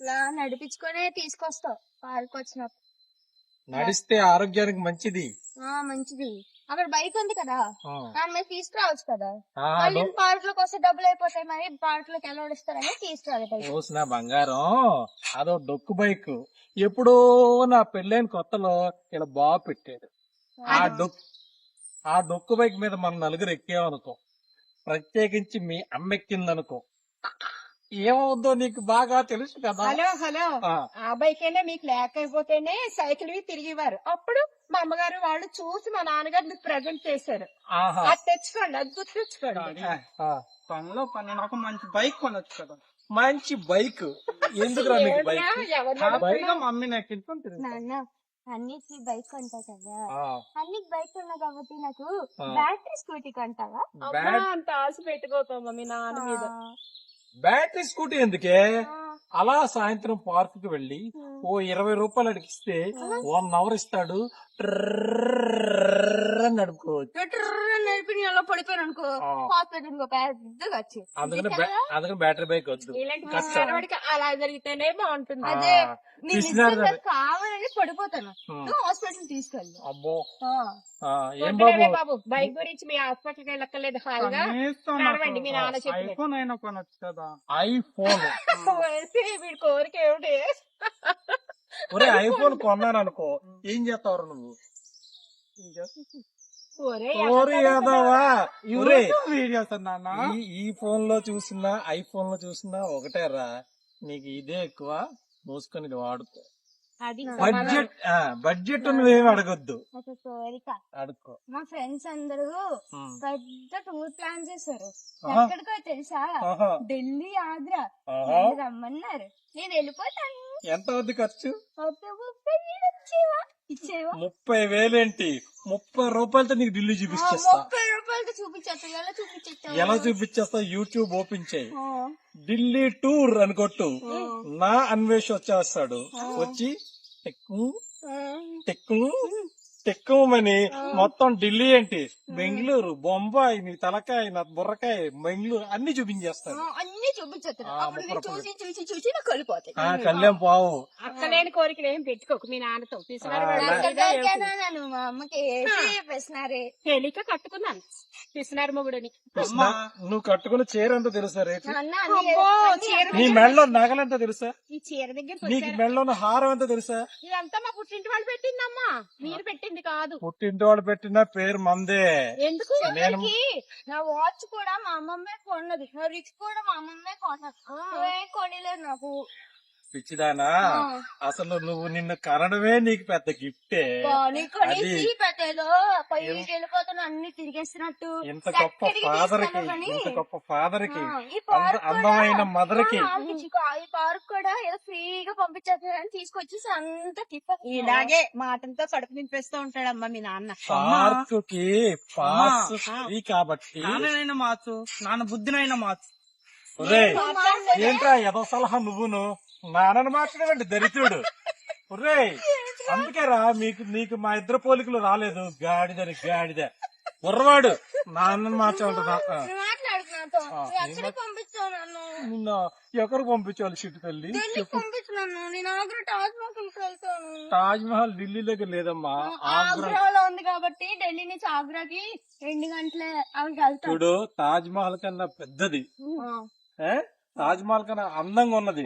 ఇలా నడిపించుకొని తీసుకొస్తావు పార్క్ వచ్చినప్పుడు నడిస్తే ఆరోగ్యానికి మంచిది. ఆ మంచిది. అక్కడ బైక్ ఉంది కదా. దాని మీద తీసుకురావచ్చు కదా? మళ్ళీ పార్క్లోకి వస్తే డబ్బులు అయిపోతాయి మరి పార్క్లోకి ఎలా ఇస్తారని తీసుకురాలి చూసిన బంగారం అదో డొక్కు బైక్. ఎప్పుడో నా పెళ్ళైన కొత్తలో ఇలా బాగా పెట్టాడు. ఆ. డొక్కు ఆ డొక్కు బైక్ మీద మనం నలుగురు ఎక్కామనుకో ప్రత్యేకించి మీ అమ్మ ఎక్కిందనుకో ఏమవుద్దో నీకు బాగా తెలుసు కదా. Hello hello. ఆ, అయినా మీకు లేకపోతేనే సైకిల్ వి తిరిగేవారు. అప్పుడు మా అమ్మగారు వాళ్ళు చూసి మా నాన్నగారు మీకు ప్రజెంట్ చేశారు. ఆహా. అది తెచ్చుకోండి అది గుర్తు తెచ్చుకోండి. ఆ, పనిలో పని నాకు మంచి బైక్ కొనొచ్చు కదా. మంచి బైక్. ఎందుకురా నీకు బైక్? ఏమన్నా, ఎవరిని హ్యాపీగా మమ్మీని ఎక్కించుకొని తిరుగుతా. నాన్న అన్నికి బైక్ కొంటా కదా. ఆ, అన్నికి బైక్ ఉన్నా కాబట్టి నాకు ఆ. Battery scooty కొంటావా? బ్యాట్- అంత ఆశ పెట్టుకోకమ్మా మీ నాన్న మీద. బ్యాటరీ స్కూటీ ఎందుకే? అలా సాయంత్రం పార్క్కి వెళ్ళి ఓ ఇరవై రూపాయలు అడిగిస్తే వన్ అవర్ ఇస్తాడు. నడుపుకోవచ్చు నడిపి అలా పడిపోయాను అనుకో హాస్పిటల్ పెద్దగా అందుకని బ్యా- అందుకని బ్యాటరీ బైక్ వద్దు ఇలాంటి కష్టం. అలా జరిగితేనే బాగుంటుంది అదే నేను కృష్ణార్ నిజంగా గారు. కావాలని పడిపోతాను ఉం. నువ్వు హాస్పిటల్ తీసుకెళ్ళు అబ్బో ఆ. ఆ, ఏం బాబు బాబు బైక్ గురించి మీ హాస్పిటల్కి వెళ్ళక్కర్లేదు హాయిగా కనీసం నడవండి, నాకు చెప్పినట్టు. ఐఫోన్ అయినా కొనొచ్చు కదా ఐఫోన్ వేసి వీడి కోరిక ఏమిటి ఒరే ఐఫోన్ కొన్నాను అనుకో ఏం చేస్తావు నువ్వు ఒరే, ఓరి యాదవా ఒరే యూట్యూబ్ వీడియోస్ నాన్న ఈ ఫోన్లో చూసినా ఐఫోన్లో చూసినా ఒకటే రా నీకు ఇదే ఎక్కువ మూసుకొని అది బడ్జెట్ బడ్జెట్ నువ్వేమి అడగొద్దు. అడుక్కో. మా ఫ్రెండ్స్ అందరూ. పెద్ద టూర్ ప్లాన్ చేశారు. ఎక్కడికో తెలుసా? ఢిల్లీ ఆగ్రా రమ్మన్నారు. నేను వెళ్ళిపోతాను. ఎంత అవుద్ది ఖర్చు? ముప్పై వేలేంటి? ముప్పై రూపాయలతో నీకు ఢిల్లీ చూపించేస్తా. ముప్పై రూపాయలతో చూపించచ్చు ఎలా చూపించేస్తా? యూట్యూబ్ ఓపెన్ చేయి. ఢిల్లీ టూర్ అని కొట్టు నా అన్వేష్ వచ్చేస్తాడు. వచ్చి టెక్కు టెక్కు టెక్కుమని మొత్తం ఢిల్లీ ఏంటి? బెంగళూరు బొంబాయి నీ తలకాయ నా బుర్రకాయ బెంగళూరు అన్ని చూపించేస్తాడు అన్ని చూపించచ్చు ఆ, అప్పుడు నేను చూసి చూసి చూసి నాకు కలిపోతాయి. ఆ కళ్యాణ్ పావు అక్కలేని కోరికలు ఏం పెట్టుకోకు. మీ నాన్నతో పిసినారి మా అమ్మకి తెలియక కట్టుకున్నాను. పిసినారి మొగుడని. నువ్వు కట్టుకున్న చీర ఎంత తెలుసా చీర నీ మెడలో నగలెంత తెలుసా? ఈ చీర దగ్గర నీకు మెడలో ఉన్న హారం ఎంత తెలుసా? ఇదంతా మా పుట్టింటి వాళ్ళు పెట్టిందమ్మా. మీరు పెట్టింది. కాదు. పుట్టింటి వాళ్ళు పెట్టిన పేరు మందే. ఎందుకు చివరికి నా వాచ్ కూడా మా అమ్మమ్మే కొన్నది. నా రిచ్ కూడా మా అమ్మమ్మే కొన్నది. నువ్వేం కొనలేదు నాకు. పిచ్చిదానా. అసలు నువ్వు నిన్ను కనడమే నీకు పెద్ద గిఫ్టే. అన్ని తిరిగేస్తున్నట్టు ఇంత గొప్ప ఫాదర్కి? ఇంత గొప్ప ఫాదర్కి అందమైన మదర్కి ఈ పార్క్ కూడా ఏదో ఫ్రీగా పంపించేస్తారని తీసుకొచ్చేసి అంతా ఇలాగే మాటలతో కడుపు నింపేస్తూ ఉంటాడమ్మా మీ నాన్న. పార్క్కి పాస్. ఫ్రీ కాబట్టి నాన్ననైనా మార్చు నాన్న బుద్ధినైనా మార్చు. ఏంట్రా ఏదో సలహా నువ్వును? నాన్నని మాట్లాడేవండి దరిద్రుడు. ఒరేయ్ అందుకేరా మీకు నీకు మా ఇద్దరు పోలికలు రాలేదు. గాడిదని గాడిద. కుర్రవాడు నాన్నని ఎక్కడ పంపిస్తావు నన్ను? నిన్న ఎక్కడికి పంపించాలి చిట్టు తల్లి? తాజ్ మహల్ ఢిల్లీ దగ్గర లేదమ్మా ఆగ్రా. ఆగ్రాలో ఉంది కాబట్టి ఢిల్లీ నుంచి ఆగ్రాకి రెండు గంటలే చూడు తాజ్ మహల్ కన్నా పెద్దది. తాజ్ మహల్ కన్నా అందంగా ఉన్నది.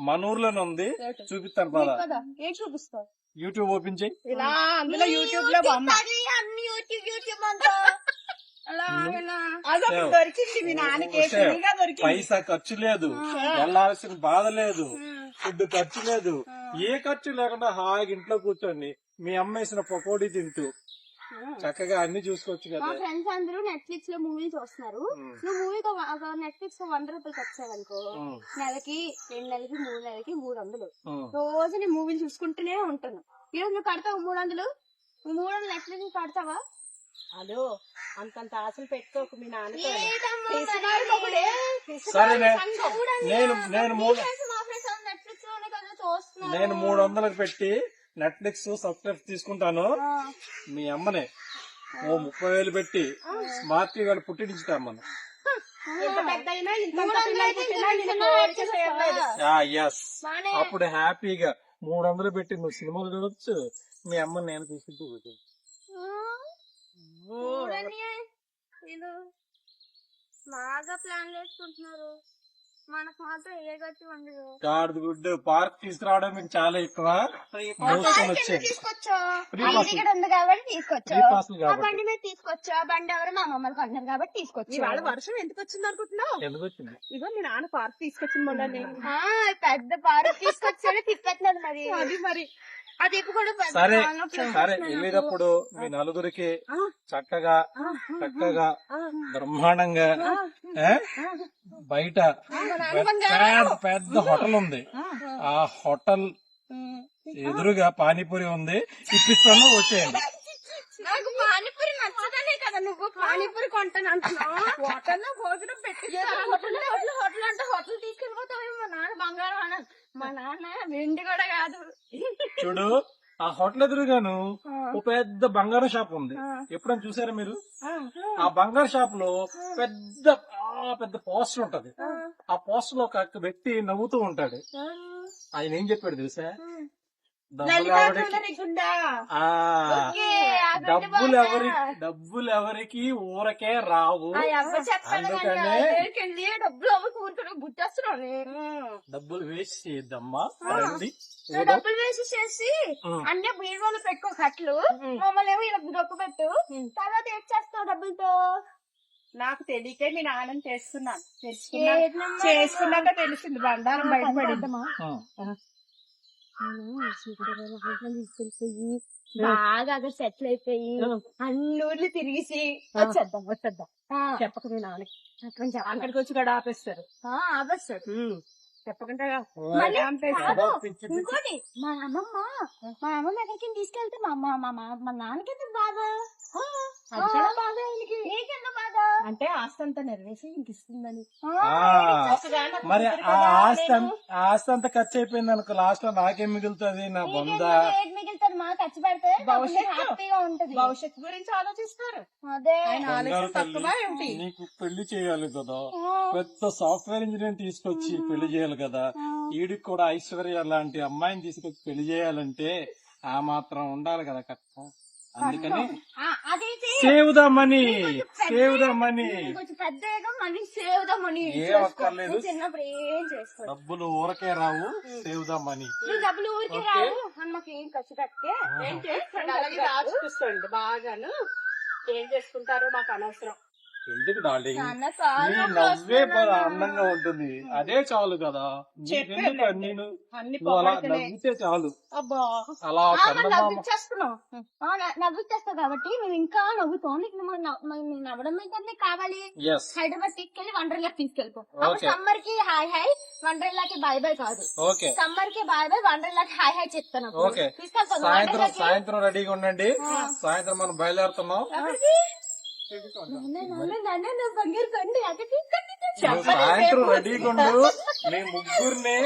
మన ఊర్లోనే ఉంది. చూపిస్తాను ఏం చూపిస్తావు? యూట్యూబ్ ఓపెన్ చేయి. ఇలా అందులో యూట్యూబ్లో అన్ని యూట్యూబ్ యూట్యూబ్ అంతా. పైసా ఖర్చు లేదు. వెళ్ళాల్సిన బాధ లేదు. ఫుడ్ ఖర్చు లేదు. ఏ ఖర్చు లేకుండా హాయిగా ఇంట్లో కూర్చోండి మీ అమ్మ వేసిన పకోడీ తింటూ చక్కగా అన్ని చూసుకోవచ్చు మా కదా ఫ్రెండ్స్ అందరూ నెట్ఫ్లిక్స్లో మూవీ చూస్తున్నారు. ఉమ్. నువ్వు ఒక నెట్ఫ్లిక్స్లో వంద రూపాయలు వచ్చావనుకో ఉమ్, నెలకి రెండు నెలలకి మూడు నెలలకి మూడు వందలు. రోజు నేను మూవీలు చూసుకుంటూనే ఉంటాను. ఈ రోజు నువ్వు కడతావు మూడు వందలు? నువ్వు మూడు వందలు నెట్ఫ్లిక్స్ కడతావా? అదో అంతంత ఆశలు పెట్టుకోకు మీ చూడండి, నేను నేను మూడు మా నేను మూడు వందలకు పెట్టి నెట్ఫ్లిక్స్ సబ్స్క్రైబ్ తీసుకుంటాను. మీ అమ్మనే. ఓ ముప్పై వేలు పెట్టి స్మార్ట్ టీవీ పుట్టించుతాం మనం? ఎస్ బానే. అప్పుడు హ్యాపీగా మూడు వందలు పెట్టి నువ్వు సినిమాలు చూడొచ్చు. మీ అమ్మ నేను తీసుకుంటూ వీళ్ళు బాగా ప్లాన్ చేసుకుంటున్నారు. మనకు మాత్రం ఏ గతి ఉండదు. గాడిద గుడ్డు పార్క్ తీసుకురావడం మీకు చాలా ఎక్కువ. మోసుకొని తీసుకొచ్చా? Free అది pass. టికెట్ ఉంది కాబట్టి తీసుకొచ్చా? ఫ్రీ పాస్లు ఆ కాబట్టి. బండి మీద తీసుకొచ్చా? బండి ఎవరు మా మమ్మల్ని కొన్నారు కాబట్టి తీసుకొచ్చా. ఇవాళ వర్షం ఎందుకు వచ్చింది అనుకుంటున్నావు? ఎందుకు వచ్చింది ఇగో మీ నాన్న పార్క్ తీసుకొచ్చింది మొన్న ఆ, పెద్ద పార్క్ తీసుకొచ్చాడు తిప్పట్లేదు మరి. అది మరి. అది ఇప్పుడు కూడా పెద్ద సరే సరే. వెళ్ళేటప్పుడు మీ నలుగురికి. చక్కగా చక్కగా బ్రహ్మాండంగా ఏ? బయట పెద్ద పెద్ద హోటల్ ఉంది. ఆ. హోటల్ ఎదురుగా పానీపూరి ఉంది. ఇప్పిస్తాను వచ్చేయండి. నాకు పానీపూరి నచ్చదనే కదా నువ్వు పానీపూరి కొంటాను అంటున్నావు. హోటల్లో భోజనం పెట్టి హోటల్ హోటల్ హోటల్ అంటే హోటల్ తీసుకెళ్ళిపోతావు మా నాన్న బంగారం అన్నాడు. మా నాన్న వెండి కూడా కాదు. చూడు ఆ హోటల్ ఎదురుగాను ఓ పెద్ద బంగారం షాప్ ఉంది. ఎప్పుడైనా చూసారా మీరు? ఆ బంగారు షాప్లో పెద్ద పెద్ద పోస్టర్ ఉంటది. ఆ. పోస్టర్లో ఒక వ్యక్తి నవ్వుతూ ఉంటాడు. ఆయన ఏం చెప్పాడు తెలుసా? డబ్బులు ఆగండి డబ్బులు. ఎవరికి? ఊరకే రావు. అందుకనే- డబ్బులు వేస్ట్ చేయొద్దమ్మా డబ్బులు వేసి చేసి. అన్ని బీరువాలు పెట్టుకో కట్లు. మమ్మల్ని ఏమో ఇలా దొక్కు పెట్టు. తర్వాత ఏం చేస్తావు డబ్బులతో? నాకు తెలియకే చేసుకున్నాను చేసుకున్నా ఏంటమ్మా? చేసుకున్నాక తెలిసింది. బండారం బయటపడింది. ఉం. బాగా అక్కడ సెటిల్ అయిపోయి అన్ని ఊర్లు తిరిగేసి వచ్చేద్దాం వచ్చేద్దాం. చెప్పక మీ నాన్నకి. అక్కడికి వచ్చి కూడా ఆపేస్తారు. ఆ, ఆపేస్తాడు. చెప్పకుండా మళ్ళీ ఆపేస్తారు కాదు. ఇంకోటి మా అమ్మమ్మ మా అమ్మమ్మ ఎక్కడికి తీసుకెళ్తే మా అమ్మ మా మా- మా నాన్నకి ఎందుకు బాధ ఆ, అది కూడా ఆ, బాధ ఆయనకి. నీకెందుకు బాధ అంటే ఆస్తి అంతా నెరవేసి ఇంక ఇస్తుందని. మరి ఆ ఆస్తి అం- ఆ ఆస్తి అంతా ఖర్చు అయిపోయింది అనుకో లాస్ట్లో నాకేం మిగులుతుంది నా బొంద? ఏది మిగులుతుంది? మా ఖర్చు పెడితే భవిష్యత్తు. హ్యాపీగా ఉంటది. భవిష్యత్తు గురించి ఆలోచిస్తారు. అదే. ఆయన బంగారు ఆలోచన తల్లి, తక్కువ ఏమిటి నీకు పెళ్ళి చేయాలి కదా. పెద్ద సాఫ్ట్వేర్ ఇంజనీర్ తీసుకొచ్చి పెళ్ళి చేయాలి కదా. ఈడికి కూడా ఐశ్వర్య లాంటి అమ్మాయిని తీసుకొచ్చి పెళ్ళి చేయాలంటే ఆ మాత్రం ఉండాలి కదా కట్ట అందుకని save the money save the money ఏం అక్కర్లేదు. చిన్నప్పుడు ఏం చేసుకో డబ్బులు ఊరకే రావు సేవ్ ద మనీ డబ్బులు ఊరికి రావు అని మాకు ఏం ఖర్చు పెట్టే ఏం చేసుకోండి అలాగే బాగాను. ఏం చేసుకుంటారో మాకు అనవసరం. ఎందుకు డార్లింగ్ నీ నవ్వే నాన్న. అందంగా ఉంటుంది. అదే చాలు కదా. నీకెందుకు. నేను నువ్వు అలా. నవ్వితే చాలు. అలా ఆ, మరి చందమామ నవ్విచ్చేస్తున్నావు ఆ, న- నవ్విచ్చేస్తావు కాబట్టి నువ్వు ఇంకా నవ్వుతావు. నీకు నువ్వు నవ్వు- మరి నువ్వు నవ్వడం మీద నీకు కావాలి. హైదరాబాద్ తీసుకెళ్ళి వండర్లాకి తీసుకెళ్ళిపో. సమ్మర్కి హాయ్ హాయ్ వండర్లాకి బాయ్ బాయ్ కాదు. ఓకే సమ్మర్కి బాయ్ బాయ్ వండర్లాకి హాయ్ హాయ్ చెప్తాను సాయంత్రం. సాయంత్రం రెడీగా ఉండండి. సాయంత్రం మనం బయలుదేరుతున్నాం. సాయంత్రం రెడీగా ఉండు మీ ముగ్గురిని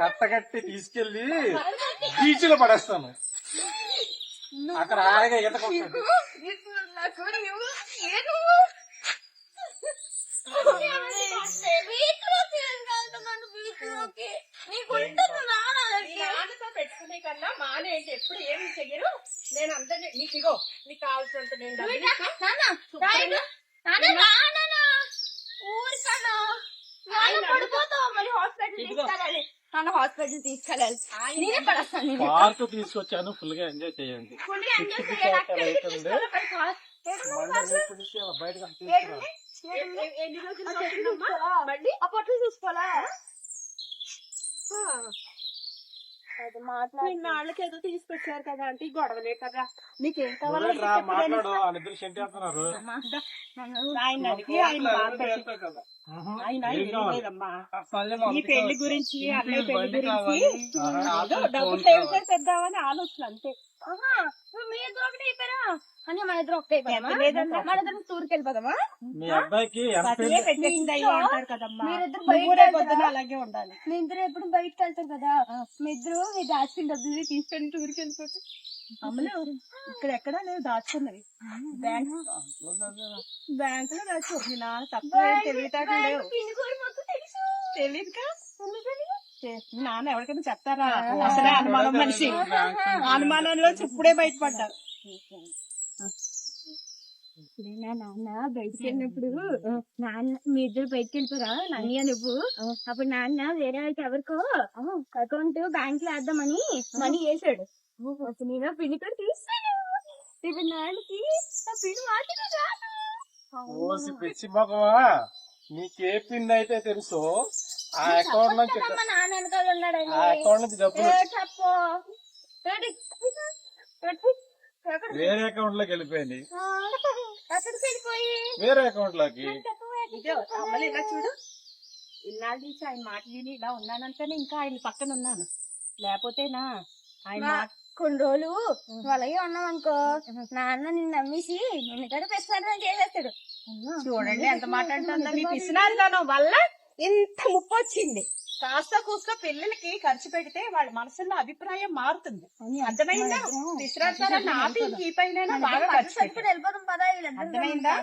కట్టకట్టి తీసుకెళ్ళి బీచ్లో పడేస్తాను. అక్కడ హాయిగా ఈత కొట్టండి. నాన్నతో పెట్టుకునే కన్నా మానే ఏంటి ఎప్పుడు ఏమి చెయ్యరు నేను అందరినీ నీకు ఇగో నీకు కావాల్సినంత నేను నాన్న హాస్పిటల్ తీసుకెళ్ళాలి నేనే పడేస్తాను తీసుకొచ్చాను ఫుల్గా ఎంజాయ్ చేయండి ఎంజాయ్ చేయాలి. ఎన్ని- రోజులు పడుతుందమ్మా? చూసుకోవాలా? బండి ఆ పొట్లు చూసుకోవాలా అది మాట్లాడి ఏదో తీసుకొచ్చారు కదా అంటే గొడవలే కదా. నీకేం కావాలో మాట్లాడు. వాళ్ళిద్దరు షెంట్ ఆయన అడిగి ఆయన లేదమ్మా. ఈ పెళ్ళి గురించి అన్నయ్య పెళ్ళి గురించి ఏదో డబ్బు సేవ్ చేసేద్దామని ఆలోచన అంతే. మీ ఇద్దరు ఒకటి అయిపోయారా అని మన ఇద్దరు ఒకటే అయిపోయామా. మన ఇద్దరు టూర్కి వెళ్ళిపోదామా? మీ అబ్బాయికి మీరిద్దరు బయట అలాగే ఉండాలి. మీ ఇద్దరు ఎప్పుడు బయటకు వెళ్తారు కదా. మీ ఇద్దరు మీ దాచిన డబ్బులు తీసుకొని టూర్కి వెళ్ళిపోతారు అమ్మలు ఇక్కడ ఎక్కడా లేదు దాచుకున్నది బ్యాంక్ బ్యాంక్లో దాచు మీ నాన్న తక్కువ తెలివితేటలు లేవు. తెలీదుగా నాన్న ఎవరికైనా చెప్తారా? అసలే అనుమానం మనిషి. అనుమానంలో ఇప్పుడే బయటపడ్డారు. నాన్న? బయటికి వెళ్ళినప్పుడు నాన్న మీ ఇద్దరు బయటికి వెళ్ళిపోరా? నన్య నువ్వు. అప్పుడు నాన్న వేరే వాళ్ళకి ఎవరికో అకౌంట్ బ్యాంక్లో వేద్దామని మనీ వేసాడు నేను పిండి కూడా తీస్తాను ఇప్పుడు నాన్నకి ఆ పిండి మాత్రమే రాదు. ఓసి పిచ్చి మగవా నీకే పిన్ అయితే తెలుసు. ఆ అకౌంట్ నుంచి చెప్పొద్దమ్మా నాన్న వెనకాల ఉన్నాడని ఆ అకౌంట్ నుంచి డబ్బులు ఏ చెప్పు. ఏంటి? పెట్టు. ఎక్కడ? వేరే అకౌంట్లోకి వెళ్ళిపోయింది. వెళ్ళిపోయి. వేరే అకౌంట్లోకి. ఇదో అమ్మలు ఇలా చూడు. ఇన్నాళ్ళ నుంచి ఆయన మాట విని ఇలా ఉన్నానంటేనే ఇంకా ఆయన పక్కన ఉన్నాను. లేకపోతేనా ఆయన కొన్ని రోజులు అలాగే ఉన్నాం అనుకో నాన్న నిన్ను నమ్మేసి నిన్ను కూడా పెస్తాడని చేసేస్తాడు? చూడండి ఎంత మాట అంటుందో మీ పిసినారితనం వల్ల ఇంత ముప్పు వచ్చింది కాస్త కూస్త పిల్లలకి ఖర్చు పెడితే వాళ్ళ మనసులో అభిప్రాయం మారుతుంది. అర్థమైందా? ఆపి ఈ పైన బాగా ఖర్చు అర్థమైందా.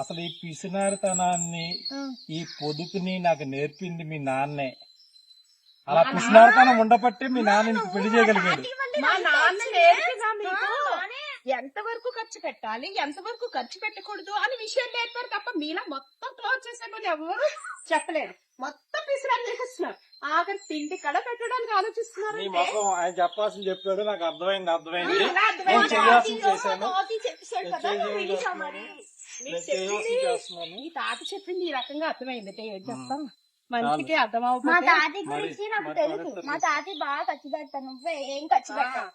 అసలు ఈ పిసినారితనాన్ని ఈ పొదుపుని నాకు నేర్పింది మీ నాన్నే. అలా పిసినారితనం ఉండబట్టి మీ నాన్న పెళ్ళి చేయగలిగాడు. మా నాన్న మీకు? ఎంత వరకు ఖర్చు పెట్టాలి ఎంత వరకు ఖర్చు పెట్టకూడదు అని విషయం నేర్పారు తప్ప మీలా మొత్తం క్లోజ్ చేసేమని ఎవరు చెప్పలేరు మొత్తం పిసిరాలు చేసేస్తున్నారు ఆఖరి తిండి కడ పెట్టడానికి ఆలోచిస్తున్నారు నీ అంటే మొఖం ఆయన చెప్పాల్సింది చెప్పాడు నాకు అర్థమైంది అర్థమైంది? నేను చేయాల్సింది చేశాను ఈ తాత చెప్పింది ఈ రకంగా అర్థమైంది అంటే ఏం చెప్తాం మనిషికి అర్థం మా అవ్వకపోతే తాతి గురించి నాకు తెలుసు. మా తాతి బాగా ఖర్చు పెడతాను నువ్వే ఏం ఖర్చు పెట్టావు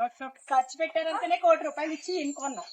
ఖర్చు పెట్టారంటేనే కోటి రూపాయలు ఇచ్చి ఇంకొన్నాం.